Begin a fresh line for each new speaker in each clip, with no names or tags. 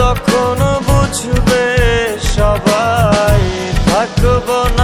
তখন বুঝবে সবাই থাকব না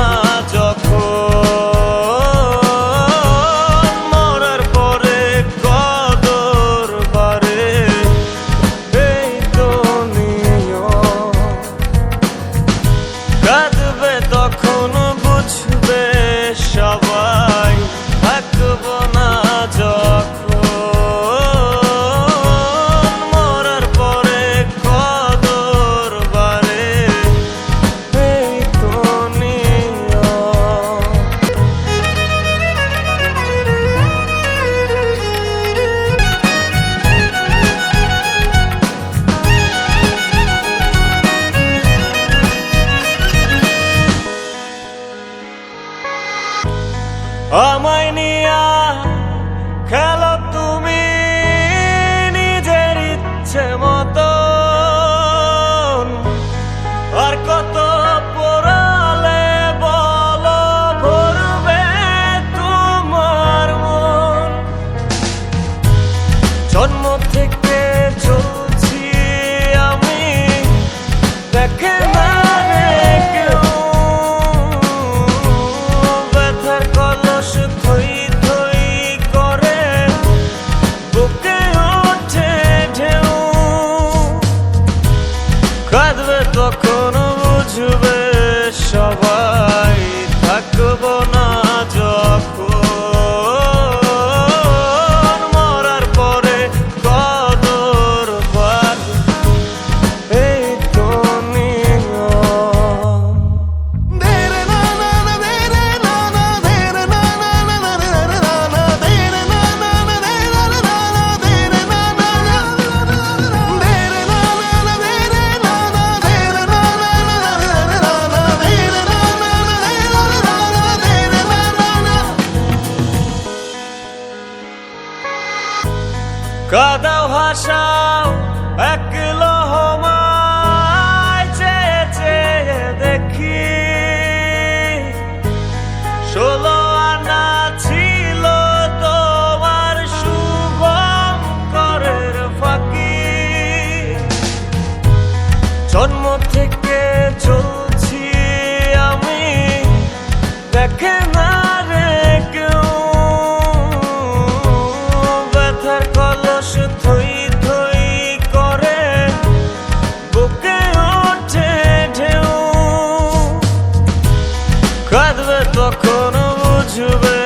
А моя কাদাও হাসাও এক কাঁদবে তখন বুঝবে